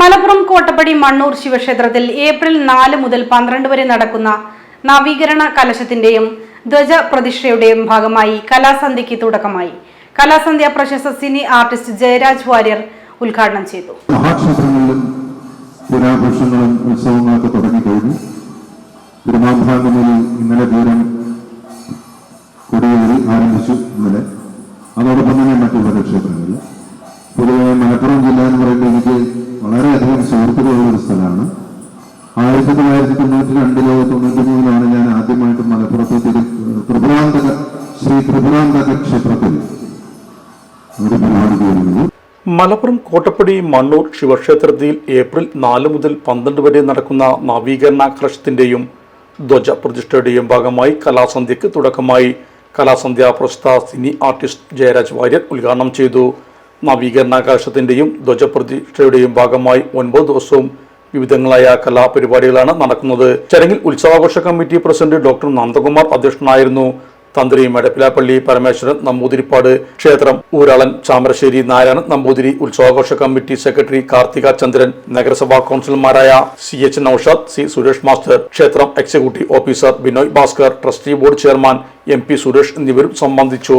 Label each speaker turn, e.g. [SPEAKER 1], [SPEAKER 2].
[SPEAKER 1] മലപ്പുറം കോട്ടപ്പടി മണ്ണൂർ ശിവക്ഷേത്രത്തിൽ ഏപ്രിൽ നാല് മുതൽ പന്ത്രണ്ട് വരെ നടക്കുന്ന നവീകരണ കലശത്തിന്റെയും ധ്വജ പ്രതിഷ്ഠയുടെയും ഭാഗമായി കലാസന്ധ്യയ്ക്ക് തുടക്കമായി. കലാസന്ധ്യ പ്രശസ്ത സിനി ആർട്ടിസ്റ്റ് ജയരാജ് വാര്യർ ഉദ്ഘാടനം ചെയ്തു.
[SPEAKER 2] ദിനാഘോഷങ്ങളും ഉത്സവങ്ങളൊക്കെ തുടങ്ങിക്കഴിഞ്ഞു തിരുമാമ്പാങ്കമിൽ ഇന്നലെ ദൂരം കൊടിയേറി ആരംഭിച്ചു ഇന്നലെ. അതോടൊപ്പം തന്നെ മറ്റുള്ള ക്ഷേത്രങ്ങളിൽ പൊതുവെ മലപ്പുറം ജില്ല എന്ന് പറയുമ്പോൾ എനിക്ക് സുഹൃത്തുക്കളുള്ള ഒരു സ്ഥലമാണ്. ആയിരത്തി തൊള്ളായിരത്തി തൊണ്ണൂറ്റി രണ്ടിലോ തൊണ്ണൂറ്റി മൂന്നിലാണ് ഞാൻ ആദ്യമായിട്ട് മലപ്പുറത്ത് തിരു ത്രിപുരാന്തക ശ്രീ ത്രിപുരാന്തക ക്ഷേത്രത്തിൽ
[SPEAKER 3] മലപ്പുറം കോട്ടപ്പടി മണ്ണൂർ ശിവക്ഷേത്രത്തിൽ ഏപ്രിൽ നാല് മുതൽ പന്ത്രണ്ട് വരെ നടക്കുന്ന നവീകരണ കലശത്തിന്റെയും ധ്വജ പ്രതിഷ്ഠയുടെയും ഭാഗമായി കലാസന്ധ്യക്ക് തുടക്കമായി കലാസന്ധ്യ പ്രസ്ത സിനി ആർട്ടിസ്റ്റ് ജയരാജ് വാര്യർ ഉദ്ഘാടനം ചെയ്തു. നവീകരണ ധ്വജപ്രതിഷ്ഠയുടെയും ധ്വജ ഭാഗമായി ഒൻപത് ദിവസവും വിവിധങ്ങളായ കലാപരിപാടികളാണ് നടക്കുന്നത്. ചടങ്ങിൽ ഉത്സവാഘോഷ കമ്മിറ്റി പ്രസിഡന്റ് ഡോക്ടർ നന്ദകുമാർ അധ്യക്ഷനായിരുന്നു. തന്ത്രി മെടപ്പിലാപ്പള്ളി പരമേശ്വരൻ നമ്പൂതിരിപ്പാട് ക്ഷേത്രം ഊരാളൻ ചാമരശ്ശേരി നാരായണൻ നമ്പൂതിരി ഉത്സവാഘോഷ കമ്മിറ്റി സെക്രട്ടറി കാർത്തിക ചന്ദ്രൻ നഗരസഭാ കൗൺസിലർമാരായ C H Noushad C Suresh master ക്ഷേത്രം executive officer Binoy Bhaskar trustee board chairman M P Suresh എന്നിവരും സംബന്ധിച്ചു.